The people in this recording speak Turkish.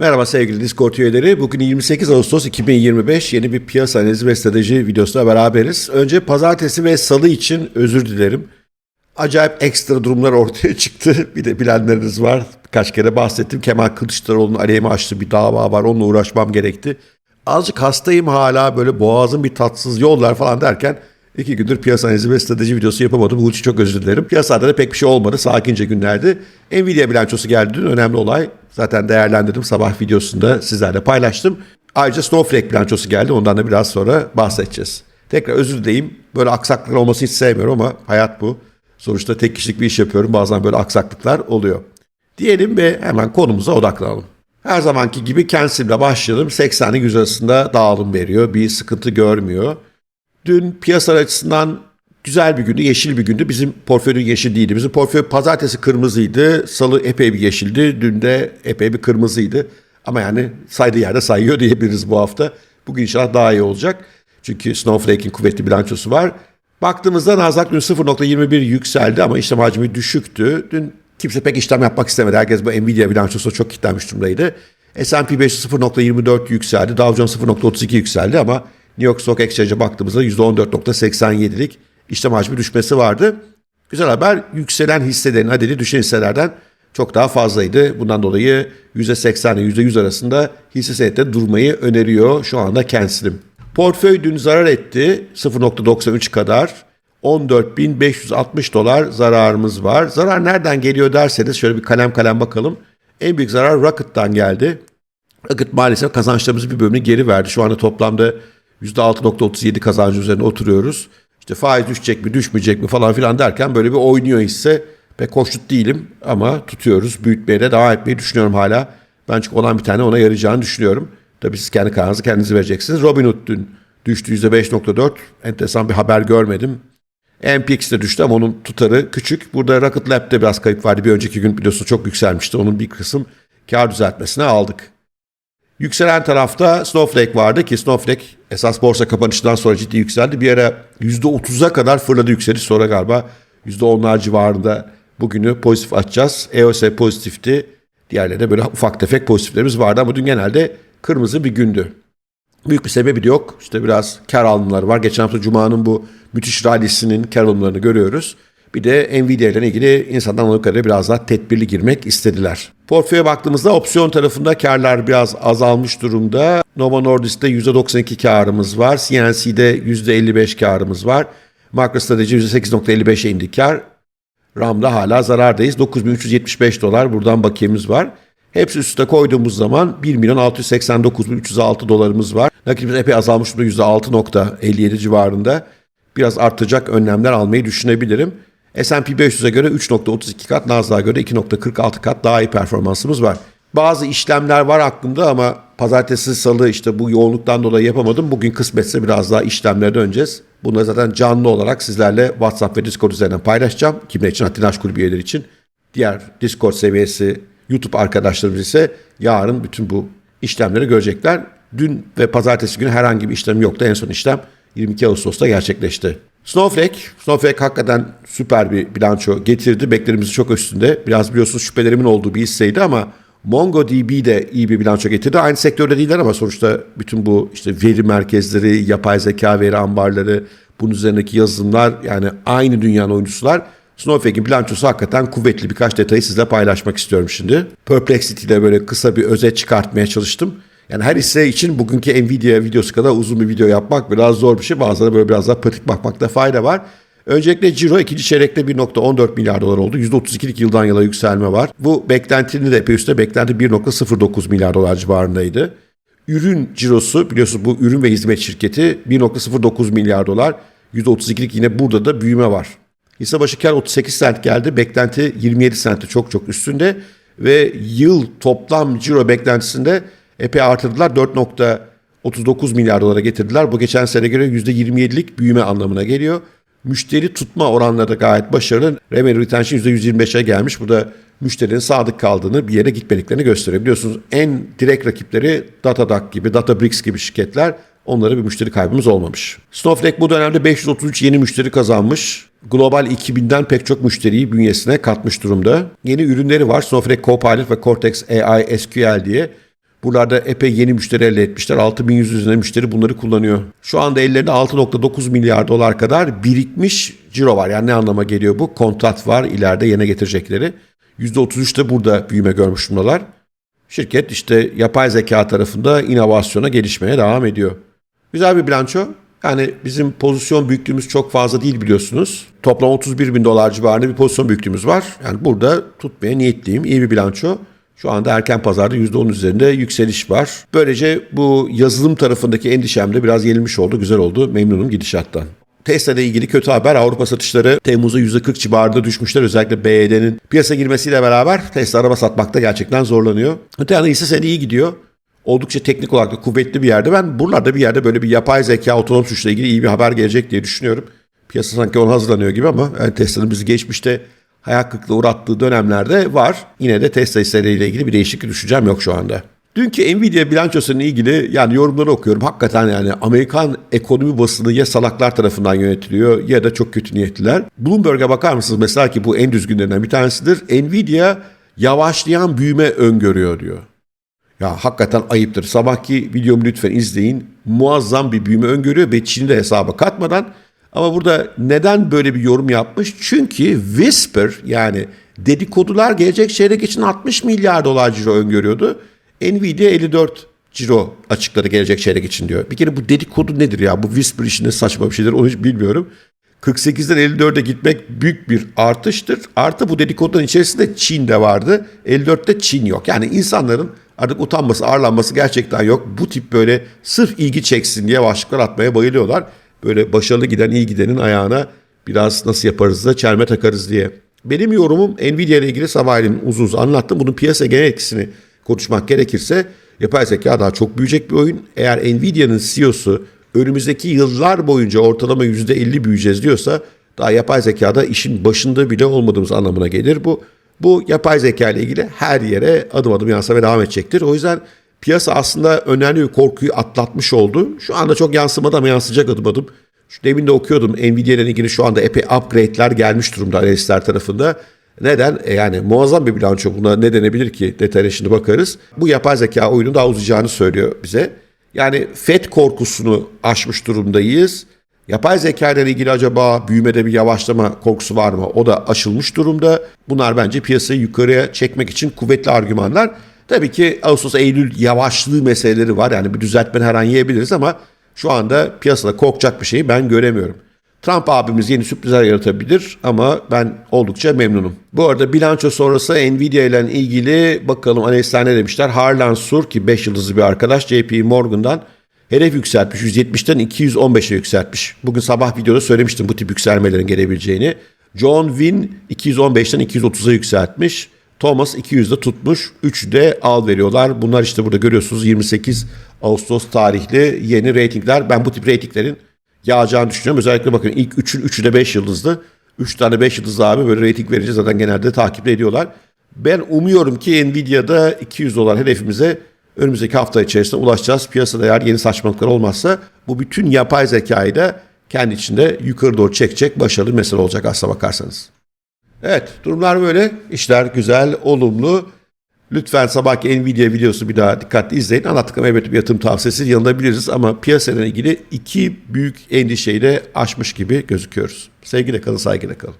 Merhaba sevgili Discord üyeleri. Bugün 28 Ağustos 2025 yeni bir piyasa analizi ve strateji videosuyla beraberiz. Önce pazartesi ve salı için özür dilerim. Acayip ekstra durumlar ortaya çıktı. Bir de bilenleriniz var. Birkaç kere bahsettim. Kemal Kılıçdaroğlu'nun aleyhime açtığı bir dava var. Onunla uğraşmam gerekti. Azıcık hastayım hala böyle boğazım bir tatsız yollar falan derken iki gündür piyasa analizi ve strateji videosu yapamadım. Bunun için çok özür dilerim. Piyasada da pek bir şey olmadı. Sakince günlerdi. Nvidia bilançosu geldi dün. Önemli olay. Zaten değerlendirdim. Sabah videosunda sizlerle paylaştım. Ayrıca Snowflake bilançosu geldi. Ondan da biraz sonra bahsedeceğiz. Tekrar özür dileyim. Böyle aksaklıklar olmasını hiç sevmiyorum ama hayat bu. Sonuçta tek kişilik bir iş yapıyorum. Bazen böyle aksaklıklar oluyor. Diyelim ve hemen konumuza odaklanalım. Her zamanki gibi Kensim'le başlayalım. 80 ile 100 arasında dağılım veriyor. Bir sıkıntı görmüyor. Dün piyasa açısından güzel bir gündü, yeşil bir gündü. Bizim portföyün yeşil değildi. Bizim portföy pazartesi kırmızıydı, salı epey bir yeşildi, dün de epey bir kırmızıydı. Ama yani saydığı yerde sayıyor diyebiliriz bu hafta. Bugün inşallah daha iyi olacak. Çünkü Snowflake'in kuvvetli bilançosu var. Baktığımızda Nasdaq dün 0.21 yükseldi ama işlem hacmi düşüktü. Dün kimse pek işlem yapmak istemedi. Herkes bu Nvidia bilançosuna çok kilitlenmiş durumdaydı. S&P 500 0.24 yükseldi. Dow Jones 0.32 yükseldi ama New York Stock Exchange'e baktığımızda %14.87'lik işlem hacmi düşmesi vardı. Güzel haber yükselen hisselerin adedi düşen hisselerden çok daha fazlaydı. Bundan dolayı %80 ile %100 arasında hisse senetleri durmayı öneriyor şu anda Kenslim. Portföy dün zarar etti 0.93 kadar. 14.560 dolar zararımız var. Zarar nereden geliyor derseniz şöyle bir kalem kalem bakalım. En büyük zarar Rocket'tan geldi. Rocket maalesef kazançlarımızın bir bölümünü geri verdi. Şu anda toplamda %6.37 kazancı üzerine oturuyoruz. İşte faiz düşecek mi düşmeyecek mi falan filan derken böyle bir oynuyor hisse. Pek hoşnut değilim ama tutuyoruz. Büyütmeye de devam etmeyi düşünüyorum hala. Ben çünkü olan bir tane ona yarayacağını düşünüyorum. Tabii siz kendi kararınızı kendiniz vereceksiniz. Robinhood dün düştü %5.4. Enteresan bir haber görmedim. MPX de düştü ama onun tutarı küçük. Burada Rocket Lab'de biraz kayıp vardı. Bir önceki gün biliyorsunuz çok yükselmişti. Onun bir kısım kar düzeltmesine aldık. Yükselen tarafta Snowflake vardı ki Snowflake esas borsa kapanışından sonra ciddi yükseldi. Bir ara %30'a kadar fırladı yükseliş. Sonra galiba %10'lar civarında bugünü pozitif açacağız. EOS pozitifti. Diğerleri de böyle ufak tefek pozitiflerimiz vardı ama dün genelde kırmızı bir gündü. Büyük bir sebebi de yok. İşte biraz kar alımları var. Geçen hafta Cuma'nın bu müthiş rallisinin kar alımlarını görüyoruz. Bir de Nvidia ile ilgili insanlar anladığım kadarıyla biraz daha tedbirli girmek istediler. Portföye baktığımızda opsiyon tarafında karlar biraz azalmış durumda. Nova Nordisk'te %92 karımız var. CNC'de %55 karımız var. MicroStrategy %8.55'e indi kar. RAM'da hala zarardayız. 9375 dolar buradan bakiyemiz var. Hepsi üstte koyduğumuz zaman 1 milyon 689 bin 306 dolarımız var. Nakitimiz epey azalmış durumda %6.57 civarında. Biraz artacak önlemler almayı düşünebilirim. S&P 500'e göre 3.32 kat, Nasdaq'a göre 2.46 kat daha iyi performansımız var. Bazı işlemler var aklımda ama pazartesi salı işte bu yoğunluktan dolayı yapamadım. Bugün kısmetse biraz daha işlemlere döneceğiz. Bunları zaten canlı olarak sizlerle WhatsApp ve Discord üzerinden paylaşacağım. Kimler için? Atinaş Kulübü üyeleri için. Diğer Discord seviyesi YouTube arkadaşlarımız ise yarın bütün bu işlemleri görecekler. Dün ve pazartesi günü herhangi bir işlem yoktu. En son işlem 22 Ağustos'ta gerçekleşti. Snowflake, Snowflake hakikaten süper bir bilanço getirdi. Beklerimizin çok üstünde. Biraz biliyorsunuz şüphelerimin olduğu bir hisseydi ama MongoDB de iyi bir bilanço getirdi. Aynı sektörde değiller ama sonuçta bütün bu işte veri merkezleri, yapay zeka veri ambarları, bunun üzerindeki yazılımlar yani aynı dünyanın oyuncusular. Snowflake'in bilançosu hakikaten kuvvetli. Birkaç detayı sizle paylaşmak istiyorum şimdi. Perplexity'de böyle kısa bir özet çıkartmaya çalıştım. Yani her hisse için bugünkü Nvidia videosu kadar uzun bir video yapmak biraz zor bir şey. Bazıları böyle biraz daha pratik bakmakta fayda var. Öncelikle Ciro ikinci çeyrekte 1.14 milyar dolar oldu. %32'lik yıldan yıla yükselme var. Bu beklentinin de epey üstte. Beklenti 1.09 milyar dolar civarındaydı. Ürün cirosu biliyorsunuz bu ürün ve hizmet şirketi 1.09 milyar dolar. %32'lik yine burada da büyüme var. Hisse başı kar 38 sent geldi. Beklenti 27 sente çok çok üstünde. Ve yıl toplam ciro beklentisinde epey artırdılar. 4.39 milyar dolara getirdiler. Bu geçen sene göre %27'lik büyüme anlamına geliyor. Müşteri tutma oranları da gayet başarılı. Revenue retention %125'e gelmiş. Bu da müşterinin sadık kaldığını bir yere gitmediklerini gösteriyor. Biliyorsunuz en direkt rakipleri Datadog gibi, Databricks gibi şirketler. Onlara bir müşteri kaybımız olmamış. Snowflake bu dönemde 533 yeni müşteri kazanmış. Global 2000'den pek çok müşteriyi bünyesine katmış durumda. Yeni ürünleri var. Snowflake Copilot ve Cortex AI SQL diye. Buralarda epey yeni müşteri elde etmişler. 6100 üzerinde müşteri bunları kullanıyor. Şu anda ellerinde 6.9 milyar dolar kadar birikmiş ciro var. Yani ne anlama geliyor bu? Kontrat var ileride yerine getirecekleri. %33 de burada büyüme görmüş bunlar. Şirket işte yapay zeka tarafında inovasyona gelişmeye devam ediyor. Güzel bir bilanço. Yani bizim pozisyon büyüklüğümüz çok fazla değil biliyorsunuz. Toplam 31 bin dolar civarında bir pozisyon büyüklüğümüz var. Yani burada tutmaya niyetliyim. İyi bir bilanço. Şu anda erken pazarda %10 üzerinde yükseliş var. Böylece bu yazılım tarafındaki endişem de biraz yenilmiş oldu. Güzel oldu. Memnunum gidişattan. Tesla ile ilgili kötü haber Avrupa satışları Temmuz'da %40 civarında düşmüşler. Özellikle BYD'nin piyasa girmesiyle beraber Tesla araba satmakta gerçekten zorlanıyor. Öte yandan hisse senedi iyi gidiyor. Oldukça teknik olarak da kuvvetli bir yerde. Ben buralarda bir yerde böyle bir yapay zeka otonom sürüşle ilgili iyi bir haber gelecek diye düşünüyorum. Piyasa sanki ona hazırlanıyor gibi ama yani Tesla'nın bizi geçmişte hayal kırıklığına uğrattığı dönemlerde var. Yine de Tesla hisseleriyle ilgili bir değişiklik düşüncem yok şu anda. Dünkü Nvidia bilançosunun ilgili yani yorumları okuyorum. Hakikaten yani Amerikan ekonomi basını ya salaklar tarafından yönetiliyor ya da çok kötü niyetliler. Bloomberg'e bakar mısınız mesela ki bu en düzgünlerinden bir tanesidir. Nvidia yavaşlayan büyüme öngörüyor diyor. Ya hakikaten ayıptır. Sabahki videomu lütfen izleyin. Muazzam bir büyüme öngörüyor ve Çin'i de hesaba katmadan. Ama burada neden böyle bir yorum yapmış? Çünkü Whisper yani dedikodular gelecek çeyrek için 60 milyar dolar ciro öngörüyordu. Nvidia 54 ciro açıkladı gelecek çeyrek için diyor. Bir kere bu dedikodu nedir ya? Bu Whisper işinde saçma bir şeydir onu hiç bilmiyorum. 48'den 54'e gitmek büyük bir artıştır. Artı bu dedikodunun içerisinde Çin de vardı. 54'te Çin yok. Yani insanların artık utanması, ağırlanması gerçekten yok. Bu tip böyle sırf ilgi çeksin diye başlıklar atmaya bayılıyorlar. Böyle başarılı giden, iyi gidenin ayağına biraz nasıl yaparız da çelme takarız diye. Benim yorumum Nvidia ile ilgili sabahleyin uzun uzun anlattım. Bunun piyasa genel etkisini konuşmak gerekirse yapay zeka daha çok büyüyecek bir oyun. Eğer Nvidia'nın CEO'su önümüzdeki yıllar boyunca ortalama %50 büyüyeceğiz diyorsa daha yapay zekada işin başında bile olmadığımız anlamına gelir bu. Bu yapay zeka ile ilgili her yere adım adım yansımaya devam edecektir. O yüzden piyasa aslında önemli bir korkuyu atlatmış oldu. Şu anda çok yansımadı ama yansıyacak adım adım. Şu demin de okuyordum Nvidia ile ilgili şu anda epey upgrade'ler gelmiş durumda analistler tarafında. Neden? E yani muazzam bir bilanço buna ne denebilir ki? Detayına şimdi bakarız. Bu yapay zeka oyunu daha uzayacağını söylüyor bize. Yani FED korkusunu aşmış durumdayız. Yapay zeka ile ilgili acaba büyümede bir yavaşlama korkusu var mı? O da aşılmış durumda. Bunlar bence piyasayı yukarıya çekmek için kuvvetli argümanlar. Tabii ki Ağustos-Eylül yavaşlığı meseleleri var. Yani bir düzeltme her an yiyebiliriz ama şu anda piyasada korkacak bir şeyi ben göremiyorum. Trump abimiz yeni sürprizler yaratabilir ama ben oldukça memnunum. Bu arada bilanço sonrası Nvidia ile ilgili bakalım analistler ne demişler. Harlan Sur ki 5 yıldızlı bir arkadaş JP Morgan'dan hedef yükseltmiş. 170'ten 215'e yükseltmiş. Bugün sabah videoda söylemiştim bu tip yükselmelerin gelebileceğini. John Wynn 215'ten 230'a yükseltmiş. Thomas 200'de tutmuş. 3 de al veriyorlar. Bunlar işte burada görüyorsunuz 28 Ağustos tarihli yeni reytingler. Ben bu tip reytinglerin yağacağını düşünüyorum. Özellikle bakın ilk 3'ün 3'ü de 5 yıldızlı. 3 tane 5 yıldızlı abi böyle reyting verince zaten genelde takip ediyorlar. Ben umuyorum ki Nvidia'da 200 dolar hedefimize önümüzdeki hafta içerisinde ulaşacağız. Piyasada eğer yeni saçmalıklar olmazsa bu bütün yapay zekayı da kendi içinde yukarı doğru çekecek başarılı mesele olacak aslına bakarsanız. Evet durumlar böyle. İşler güzel, olumlu. Lütfen sabahki Nvidia videosu bir daha dikkatli izleyin. Anlattıklarım elbette bir yatırım tavsiyesi yanılabiliriz ama piyasayla ilgili iki büyük endişeyi de aşmış gibi gözüküyoruz. Sevgiyle kalın, saygıyla kalın.